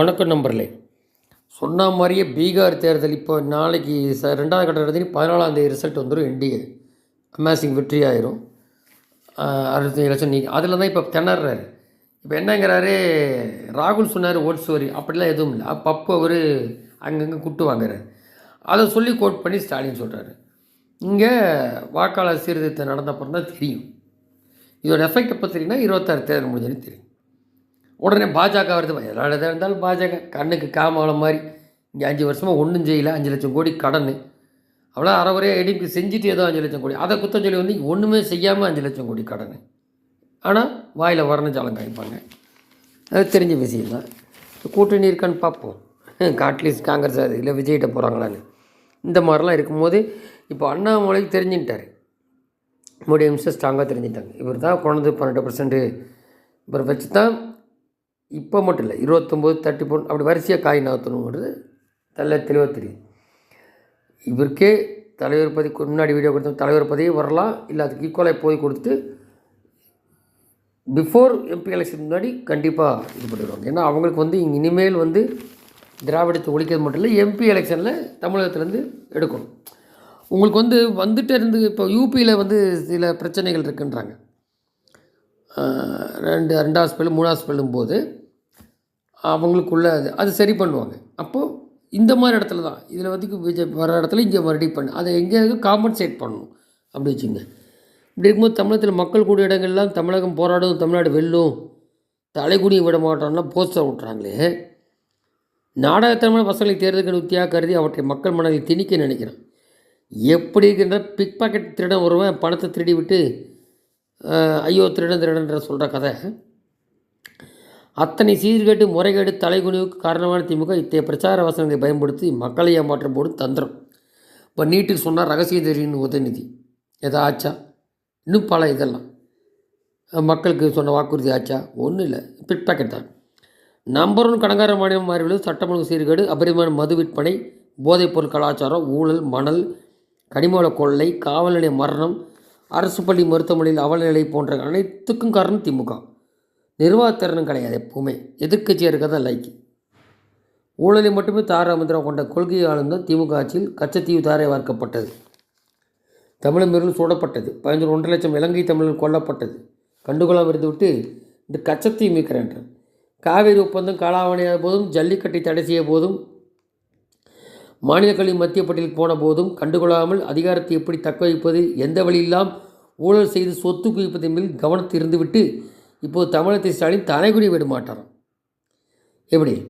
வணக்கம் நம்பர்லே சொன்ன மாதிரியே பீகார் தேர்தல் இப்போ நாளைக்கு ச ரெண்டாவது கட்ட தேதி பதினாலாம் தேதி ரிசல்ட் வந்துடும் என்டிஏ அமேசிங் வெற்றி ஆயிரும் அடுத்த எலெக்ஷன் நீ அதில் தான் இப்போ திணறாரு. இப்போ என்னங்கிறாரு ராகுல் சொன்னார் ஓட்ஸ் வரி அப்படிலாம் எதுவும் இல்லை. பப்பு அவர் அங்கங்கே குட்டு வாங்குறாரு. அதை சொல்லி கோட் பண்ணி ஸ்டாலின் சொல்கிறாரு இங்கே வாக்காளர் சீர்திருத்தம் நடந்தப்பறம் தான் தெரியும். இதோட எஃபெக்ட் எப்போ தெரியும்னா இருபத்தாறு தேர்தல் முடிஞ்சதுன்னு தெரியும். உடனே பாஜக வருது. எதாவது இருந்தாலும் பாஜக கண்ணுக்கு காமாலம் மாதிரி இங்கே அஞ்சு வருஷமாக ஒன்றும் செய்யல. அஞ்சு லட்சம் கோடி கடன். அவ்வளோ அறவரையாக எடிப்பு செஞ்சுட்டு ஏதோ அஞ்சு லட்சம் கோடி. அதை குத்தம் சொல்லி வந்து ஒன்றுமே செய்யாமல் அஞ்சு லட்சம் கோடி கடன். ஆனால் வாயில் வர்ணஜாலம் காய்ப்பாங்க அது தெரிஞ்ச விஷயம் தான். கூட்டணி இருக்கான்னு பார்ப்போம். அட்லீஸ்ட் காங்கிரஸ் அது இல்லை விஜய்கிட்ட போகிறாங்களான்னு இந்த மாதிரிலாம் இருக்கும்போது இப்போ அண்ணாமலைக்கு தெரிஞ்சுட்டார் மோடி அம்சம் ஸ்ட்ராங்காக தெரிஞ்சுட்டாங்க இவர் தான் குழந்தை பன்னெண்டு பர்சன்ட்டு இவரை வச்சு தான் இப்போ மட்டும் இல்லை இருபத்தொம்போது தேர்ட்டி ஃபோர் அப்படி வரிசையாக காய் நகர்த்தணுங்கிறது நல்ல தெளிவாக தெரியும் இவருக்கே தலைவர் பதவிக்கு முன்னாடி வீடியோ கொடுத்தோம் தலைவர் பதவி வரலாம் இல்லை அதுக்கு ஈக்குவலாக போய் கொடுத்து பிஃபோர் எம்பி எலெக்ஷன் முன்னாடி கண்டிப்பாக இது பண்ணிடுவாங்க. ஏன்னா அவங்களுக்கு வந்து இங்கே இனிமேல் வந்து திராவிடத்தை ஒழிக்கிறது மட்டும் இல்லை எம்பி எலெக்ஷனில் தமிழகத்துலேருந்து எடுக்கணும். உங்களுக்கு வந்து வந்துட்டு இருந்து இப்போ யூபியில் வந்து சில பிரச்சனைகள் இருக்குன்றாங்க. ரெண்டு ரெண்டாவது ஸ்பெல்லு மூணாவது ஸ்பெல்லும் போது அவங்களுக்குள்ள அது அது சரி பண்ணுவாங்க. அப்போது இந்த மாதிரி இடத்துல தான். இதில் வந்து விஜய் வர இடத்துல இங்கே மறுபடியும் பண்ணு. அதை எங்கேயாவது காம்பன்சேட் பண்ணணும். அப்படி வச்சுங்க. இப்படி இருக்கும்போது தமிழகத்தில் மக்கள் கூடிய இடங்கள்லாம் தமிழகம் போராடும் தமிழ்நாடு வெல்லும் தலைகுனியை விட மாட்டோம்னா போஸ்டர் விட்றாங்களே நாடகத்தனமான பசங்களை தேர்தலுக்கு உத்தியாக கருதி அவற்றை மக்கள் மனதில் திணிக்க நினைக்கிறேன். எப்படி இருக்கின்ற பிக் பாக்கெட் திருடன் வருவேன் பணத்தை திருடி விட்டு ஐயோ திருடன் திருடன்ற சொல்கிற கதை. அத்தனை சீர்கேட்டு முறைகேடு தலைகுனிவுக்கு காரணமான திமுக இத்தகைய பிரச்சார வசனங்களை பயன்படுத்தி மக்களை ஏமாற்றம் போடும் தந்திரம். இப்போ நீட்டுக்கு சொன்னால் ரகசிய தெரியும் உதயநிதி. எதா ஆச்சா? இன்னும் பல இதெல்லாம். மக்களுக்கு சொன்ன வாக்குறுதி ஆச்சா? ஒன்றும் இல்லை. பிட் பேக்கெட் தான். நம்பர் ஒன் கடங்கார மாநிலம் மாறியுள்ளது. சட்டமன்ற சீர்கேடு அபரிமான மது விற்பனை போதைப்பொருள் கலாச்சாரம் ஊழல் மணல் கனிமவள கொள்ளை காவல் நிலைய மரணம் அரசு பள்ளி மருத்துவமனையில் அவலநிலை போன்ற அனைத்துக்கும் காரணம் திமுக. நிர்வாகத்திறனும் கிடையாது எப்போவுமே. எதிர்கட்சியாக இருக்கிறதா? லைக்கு ஊழலை மட்டுமே தாராமந்திரம் கொண்ட கொள்கையாலும் தான் திமுக ஆட்சியில் கச்சத்தீவு தாரை வார்க்கப்பட்டது. தமிழ் சூடப்பட்டது. பதினஞ்சு ஒன்றரை லட்சம் இலங்கை தமிழர் கொல்லப்பட்டது. கண்டுகொள்ளாமல் இருந்துவிட்டு இந்த கச்சத்தீவு மீட்கிறேன் காவேரி ஒப்பந்தம் காலாவணியாத போதும் ஜல்லிக்கட்டை தடை செய்ய போதும் மாநில கல்வி மத்திய பட்டியலில் போன போதும் கண்டுகொள்ளாமல் அதிகாரத்தை எப்படி தக்க வைப்பது எந்த வழியெல்லாம் ஊழல் செய்து சொத்து குவிப்பதன் மேல் கவனத்தை இருந்துவிட்டு இப்போது தமிழத்தை ஸ்டாலின் தரைக்குடி விட மாட்டாராம். எப்படி?